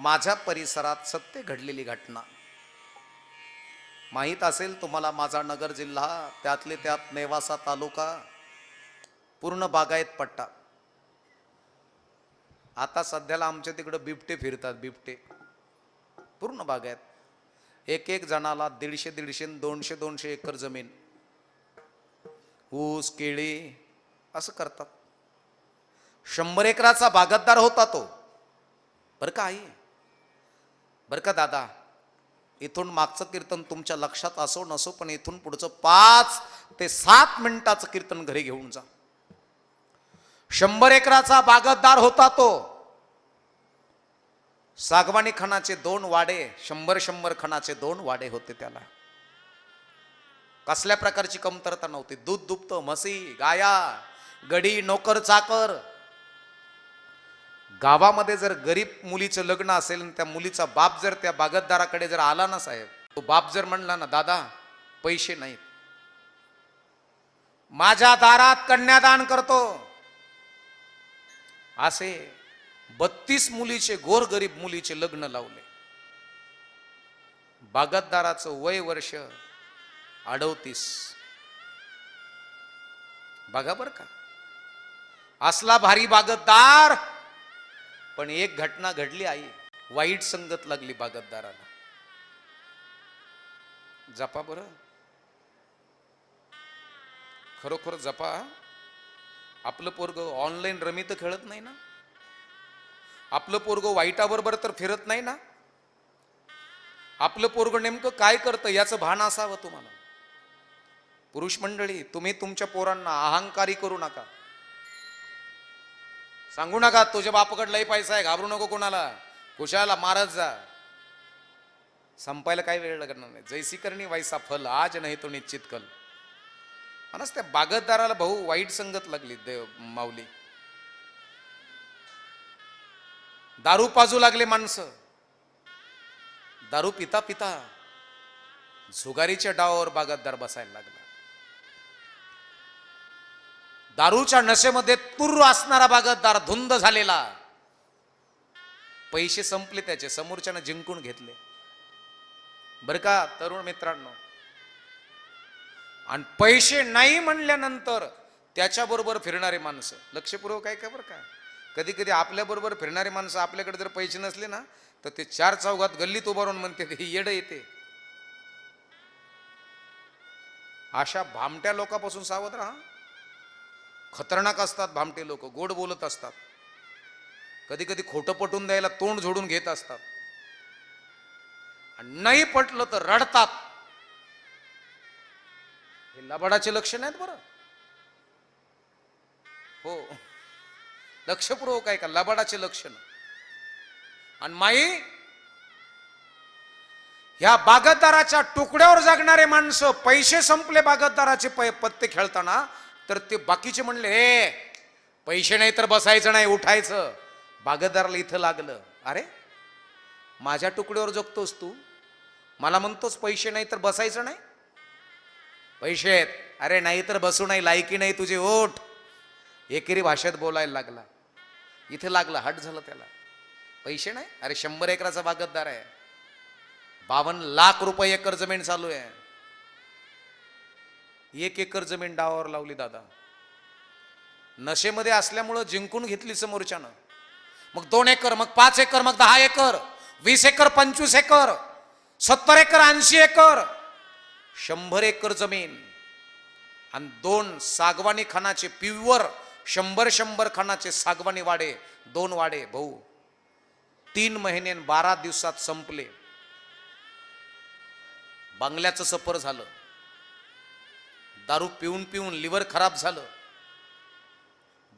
माझ्या परिसरात सत्य घडलेली घटना. माहीत असेल तुम्हाला माझा नगर जिल्हा त्यातले त्यात नेवासा तालुका पूर्ण बागायत पट्टा. आता सध्याला आमच्या तिकडं बिबटे फिरतात बिबटे. पूर्ण बागायत. एक एक जणाला दीडशे दीडशे दोनशे दोनशे एकर जमीन. ऊस केळी असं करतात. शंभर एकराचा बागायतदार होता तो. बरं का आई? बरं का दादा? इथून मागचं कीर्तन तुमच्या लक्षात असो नसो पण इथून पुढचं पाच ते सात मिनिटाचं कीर्तन घरी घेऊन जा. शंभर एकराचा बागतदार होता तो. सागवानी खणाचे दोन वाडे शंभर शंभर खणाचे दोन वाडे होते त्याला. कसल्या प्रकारची कमतरता नव्हती. दूध दुभत म्हशी गाया गडी नोकर चाकर. गावामध्ये जर गरीब मुलीचं लग्न असेल आणि त्या मुलीचा बाप जर त्या बागतदाराकडे जर आला ना साहेब तो बाप जर म्हणला ना दादा पैसे नाहीत. माझ्या दारात कन्यादान करतो. असे बत्तीस मुलीचे गोरगरीब मुलीचे लग्न लावले. बागतदाराचं वय वर्ष अडवतीस बघा बर का. असला भारी बागतदार पण एक घटना घडली आई वाईट संगत लागली बागतदाराला. जपा बर. खरोखर जपा. आपलं पोरग ऑनलाईन रमी तर खेळत नाही ना? आपलं पोरग वाईटाबरोबर तर फिरत नाही ना? आपलं पोरग नेमकं काय करतं याचं भान असावं तुम्हाला? पुरुष मंडळी तुम्ही तुमच्या पोरांना अहंकारी करू नका. सांगू नका तुझ्या बापाकडे लय पैसा आहे घाबरू नको कोणाला. कुशाला मारत जा. संपायला काही वेळ लागणार नाही. जैसी करणी वैसा फल आज नाही तो निश्चित कल. म्हणच त्या बागतदाराला भाऊ वाईट संगत लागली देव माऊली. दारू पाजू लागले माणसं. दारू पिता पिता झुगारीच्या डावावर बागतदार बसायला लागला. दारूच्या नशेमध्ये तुर्र असणारा बागतदार धुंद झालेला. पैसे संपले त्याचे समोरच्यानं जिंकून घेतले. बर का तरुण मित्रांनो? आणि पैसे नाही म्हणल्यानंतर त्याच्याबरोबर फिरणारे माणसं. लक्षपूर्वक आहे का बरं का. कधी कधी आपल्याबरोबर फिरणारे माणसं आपल्याकडे जर पैसे नसले ना तर ते चार चौघात गल्लीत उभारून म्हणते हे येड येते अशा भामट्या लोकांपासून सावध राहा. खतरनाक असतात भामटे लोक गोड बोलत असतात. कधी कधी खोटं पटून द्यायला तोंड झोडून घेत असतात. आणि नाही पटलं तर रडतात. हे लबाडाचे लक्षण आहेत बरं. हो. लक्षपूर्वक आहे का लबाडाचे लक्षण. आणि माई ह्या बागतदाराच्या तुकड्यावर जगणारे माणसं पैसे संपले बागतदाराचे पत्ते खेळताना तर ते बाकीचे म्हणले हे पैसे नाही तर बसायचं नाही उठायचं. बागतदाराला इथं लागलं अरे माझ्या तुकड्यावर जगतोस तू? मला म्हणतोस पैसे नाही तर बसायचं नाही? पैसे आहेत. अरे नाही तर बसू नाही लायकी नाही तुझे ओठ एकेरी भाषेत बोलायला लागला. इथे लागला हट झालं त्याला. पैसे नाही? अरे शंभर एकराचा बागतदार आहे. बावन्न लाख रुपये एकर जमीन चालू आहे. एक एकर जमीन डावावर लावली दादा. नशेमध्ये असल्यामुळं जिंकून घेतली समोरच्यानं. मग दोन एकर मग पाच एकर मग दहा एकर वीस एकर पंचवीस एकर सत्तर एकर ऐंशी एकर शंभर एकर जमीन आणि दोन सागवानी खानाचे प्युअर शंभर शंभर खानाचे सागवानी वाडे दोन वाडे भाऊ. तीन महिने बारा दिवसात संपले. बांगल्याचं सफर झालं. दारू पिऊन पिऊन लिव्हर खराब झालं.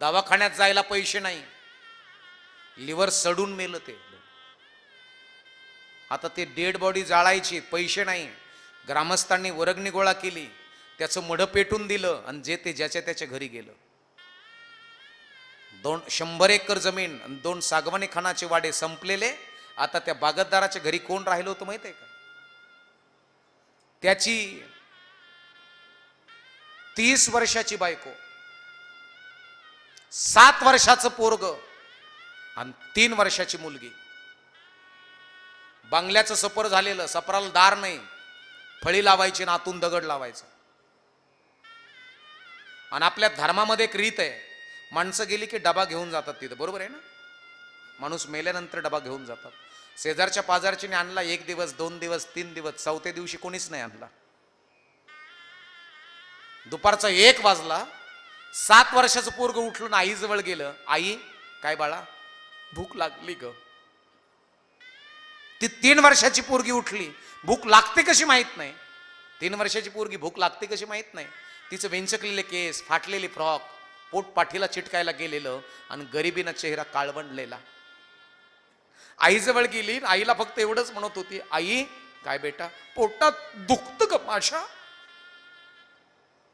दवाखान्यात जायला पैसे नाही. लिव्हर सडून मेलं ते. आता ते डेड बॉडी जाळायची पैसे नाही. ग्रामस्थांनी वरगणी गोळा केली. त्याचं मढ पेटून दिलं आणि जे ते ज्याच्या त्याच्या घरी गेलं. दोन शंभर एकर जमीन आणि दोन सागवानी खानाचे वाडे संपलेले. आता त्या बागतदाराच्या घरी कोण राहिलं होतं माहीत आहे का? त्याची तीस वर्षाची बायको. सात वर्षाचं पोरग आणि तीन वर्षाची मुलगी. बांगल्याचं सपर झालेलं सपराला दार नाही. फळी लावायची ना आतून दगड लावायचं. आणि आपल्या धर्मामध्ये एक रीत आहे. माणसं गेली की डबा घेऊन जातात तिथं बरोबर आहे ना? माणूस मेल्यानंतर डबा घेऊन जातात. शेजारच्या पाजारचीने आणला एक दिवस दोन दिवस तीन दिवस चौथ्या दिवशी कोणीच नाही आणला. दुपारचा एक वाजला. सात वर्षाचं पोरग उठलून आईजवळ गेलं. आई काय बाळा? भूक लागली ग. ती तीन वर्षाची पोरगी उठली. भूक लागते कशी माहीत नाही? तीन वर्षाची पोरगी भूक लागते कशी माहीत नाही? तिचं वेंचकलेले केस फाटलेले फ्रॉक पोट पाठीला चिटकायला गेलेलं आणि गरिबीनं चेहरा काळवंडलेला. आईजवळ गेली आणि आईला फक्त एवढंच म्हणत होती आई काय बेटा पोटात दुखतं का माझ्या?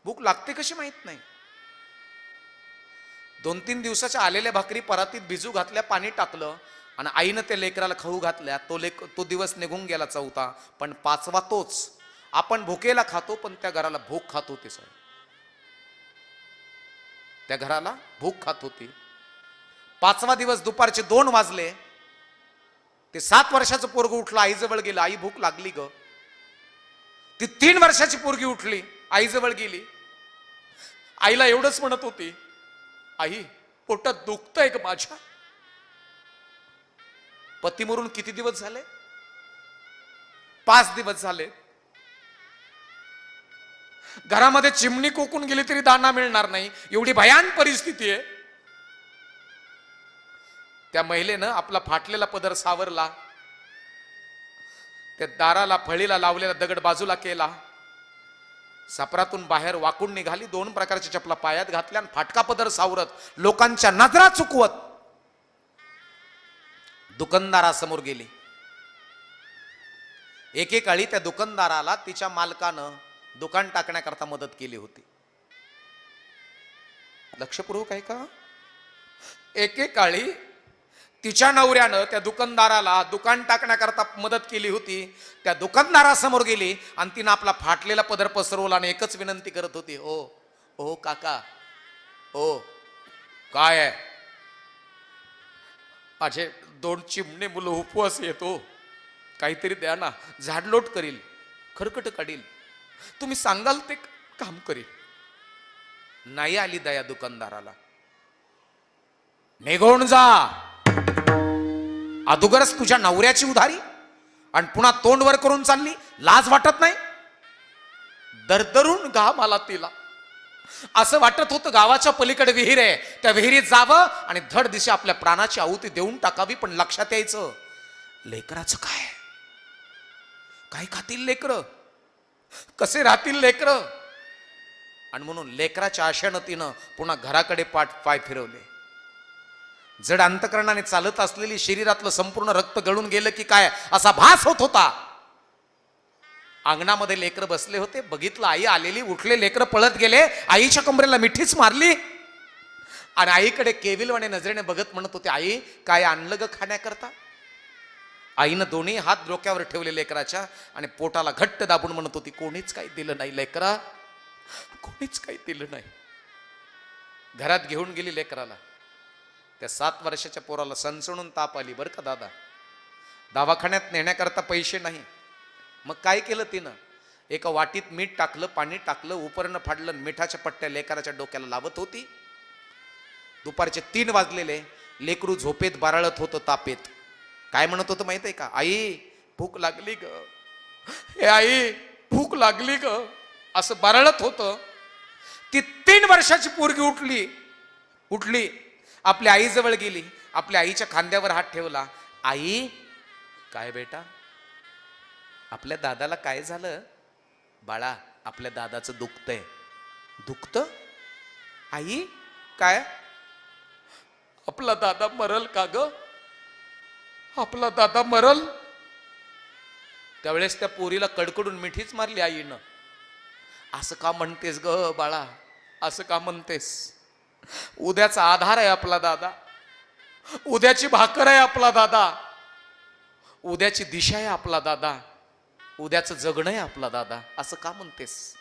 भूक लागते कशी माहीत नाही. दोन तीन दिवसाच्या आलेल्या भाकरी परातीत भिजू घातल्या पाणी टाकलं आणि आईनं त्या लेकराला खाऊ घातल्या. तो लेक तो दिवस निघून गेला चौथा पण पाचवा तोच. आपण भुकेला खातो पण त्या घराला भूक खात होती सर त्या घराला भूक खात होती. पाचवा दिवस दुपारचे दोन वाजले. ते सात वर्षाचं पोरग उठलं आईजवळ गेलं. आई भूक लागली ग. ती तीन वर्षाची पोरगी उठली. आईजवळ गेली. आईला एवढंच म्हणत होती आई पोटात दुखतंय का माझ्या. पती मरून किती दिवस झाले? पाच दिवस झाले. घरामध्ये चिमणी कोकून गेली तरी दाना मिळणार नाही. एवढी भयान परिस्थिती आहे. त्या महिलेनं आपला फाटलेला पदर सावरला. त्या दाराला फळीला लावलेला दगड बाजूला केला. सापरातून बाहेर वाकून निघाली दोन प्रकारच्या चपला पायात घातल्या आणि फाटका पदर सावरत लोकांच्या नजरा चुकवत दुकानदारासमोर गेली. एकेकाळी त्या दुकानदाराला तिच्या मालकानं दुकान टाकण्याकरता मदत केली होती. लक्षपूर्वक आहे का एकेकाळी तिच्या नवऱ्यानं त्या दुकानदाराला दुकान टाकण्याकरता मदत केली होती. त्या दुकानदारासमोर गेली आणि तिनं आपला फाटलेला पदर पसरवला आणि एकच विनंती करत होती हो ओ काका ओ काय आहे? माझे दोन चिमणे मुलं उपवास येतो हो. काहीतरी द्या ना झाडलोट करील खरकट काढील. तुम्ही सांगाल ते काम करील. नाही आली दया दुकानदाराला. निघून जा. अदुगरच तुझ्या नवऱ्याची उधारी? आणि पुन्हा तोंड वर करून चालली? लाज वाटत नाही? दरदरून घाम आला तिला. असं वाटत होतं गावाच्या पलीकडे विहीर आहे. त्या विहिरीत जावं आणि धड दिशा आपल्या प्राणाची आहुती देऊन टाकावी पण लक्षात यायचं लेकराचं काय? काय खातील लेकर? कसे राहतील लेकर? आणि म्हणून लेकराच्या आशेनं तिनं पुन्हा घराकडे पाठ पाय फिरवले. जड अंतकरणाने चालत असलेली शरीरातलं संपूर्ण रक्त गळून गेलं की काय? असा भास होत होता. अंगणामध्ये लेकर बसले होते. बघितलं आई आलेली उठले लेकर पळत गेले. आईच्या कमरेला मिठीच मारली. आणि आईकडे केविलवाने नजरेने बघत म्हणत होते आई काय आणलं ग खाण्याकरता? आईनं दोन्ही हात डोक्यावर ठेवले लेकराच्या आणि पोटाला घट्ट दाबून म्हणत होती कोणीच काही दिलं नाही लेकरा. कोणीच काही दिलं नाही. घरात घेऊन गेली लेकराला. त्या सात वर्षाच्या पोराला सणसणून ताप आली बरं का दादा? दवाखान्यात नेण्याकरता पैसे नाही. मग काय केलं तिनं? एका वाटीत मीठ टाकलं पाणी टाकलं उपरणं फाडलं मिठाच्या पट्ट्या लेकराच्या डोक्याला लावत होती. दुपारचे तीन वाजलेले लेकरू झोपेत बाराळत होतं तापेत. काय म्हणत होतं माहीत आहे का? आई भूक लागली ग. हे आई भूक लागली ग. असं बाराळत होतं. ती तीन वर्षाची पोरगी उठली. उठली. आपल्या आईजवळ गेली आपल्या आईच्या खांद्यावर हात ठेवला. आई काय बेटा? आपल्या दादाला काय झालं? बाळा आपल्या दादाचं दुखतंय. दुखत? आई काय? आपला दादा मरल का ग? आपला दादा मरल? त्यावेळेस त्या पोरीला कडकडून मिठीच मारली आईनं. असं का म्हणतेस ग बाळा? असं का म्हणतेस? उद्याचा आधार आहे आपला दादा. उद्याची भाकर आहे आपला दादा. उद्याची दिशा आहे आपला दादा. उद्याचं जगणं आहे आपला दादा. असं का म्हणतेस?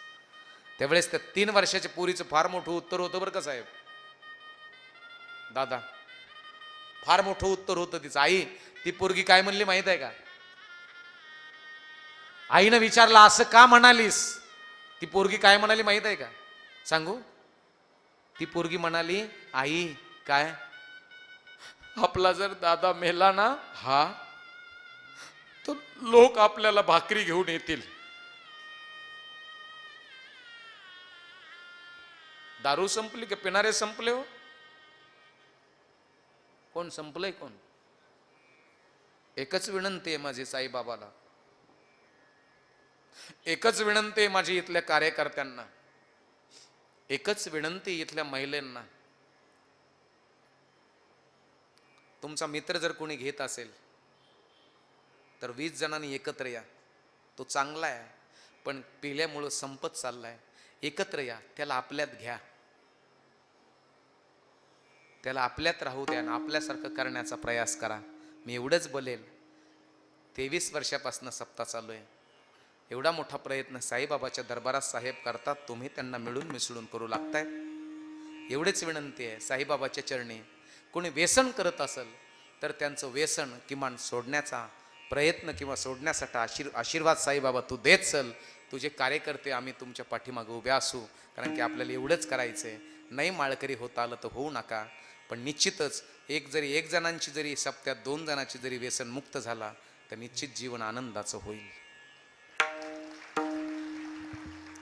त्यावेळेस त्या तीन वर्षाच्या पोरीचं फार मोठं उत्तर होतं बरं का साहेब? दादा फार मोठं उत्तर होतं तिचं. आई ती पोरगी काय म्हणली माहीत आहे का? आईनं विचारलं असं का म्हणालीस? ती पोरगी काय म्हणाली माहीत आहे का? सांगू? ती पोरगी म्हणाली आई काय? आपला जर दादा मेला ना हा तर लोक आपल्याला भाकरी घेऊन येतील. दारू संपली का पिणारे संपले हो? कोण संपलंय कोण? एकच विनंती आहे माझी साईबाबाला. एकच विनंती आहे माझी इथल्या कार्यकर्त्यांना. एकच विनंती इथल्या महिलांना. तुमचा मित्र जर कोणी घेत असेल तर वीस जणांनी एकत्र या. तो चांगला आहे पण पिल्यामुळं संपत चाललाय. एकत्र या त्याला आपल्यात घ्या. त्याला आपल्यात राहू द्या आणि आपल्यासारखं करण्याचा प्रयास करा. मी एवढंच बोलेल तेवीस वर्षापासून सप्ताह चालू आहे. एवढा मोठा प्रयत्न साईबाबाच्या दरबारात साहेब करतात तुम्ही त्यांना मिळून मिसळून करू लागताय. एवढीच विनंती आहे साईबाबाच्या चरणी. कोणी व्यसन करत असेल तर त्यांचं व्यसन किमान सोडण्याचा प्रयत्न किंवा सोडण्यासाठी आशीर आशीर्वाद साईबाबा तू देत चल. तुझे कार्यकर्ते आम्ही तुमच्या पाठीमागे उभे असू कारण की आपल्याला एवढंच करायचं आहे नाही माळकरी होता आलं तर होऊ नका. पण निश्चितच एक जरी एक जणांची जरी सप्त्यात दोन जणांची जरी व्यसन मुक्त झाला तर निश्चित जीवन आनंदाचं होईल.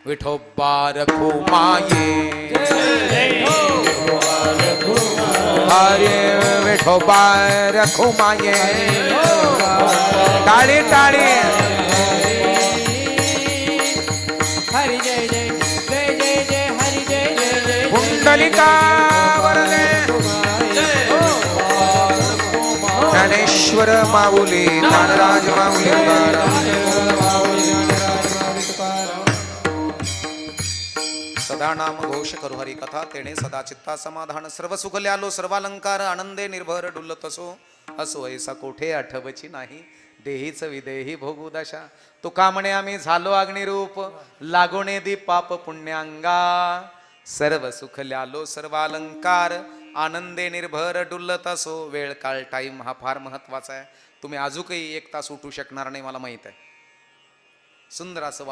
विठोबा रखो माये अरे विठोबा रखो माये टाळी टाळी। हरी जय जय जय जय जय हरी जय जय जय। कुंडलिका वरदे। ज्ञानेश्वर माऊली ज्ञानराज माऊली नाम घोष करू हरी कथा. तेने सदा चित्ता समाधान. सर्व सुखल्यालो आलो सर्वालंकार आनंदे निर्भर डुलत असो. असो ऐसा कोठे आठवची नाही. देहीच विदेही भोगू दशा. तुका म्हणे आम्ही झालो अग्निरूप. लागोणे दी पाप पुण्यांगा. सर्व सुख ल्यालो सर्वालंकार आनंदे निर्भर डुलत असो. वेळ काळ टाईम हा फार महत्त्वाचा आहे. तुम्ही अजूनही एक तास उठू शकणार नाही मला माहीत आहे. सुंदर असं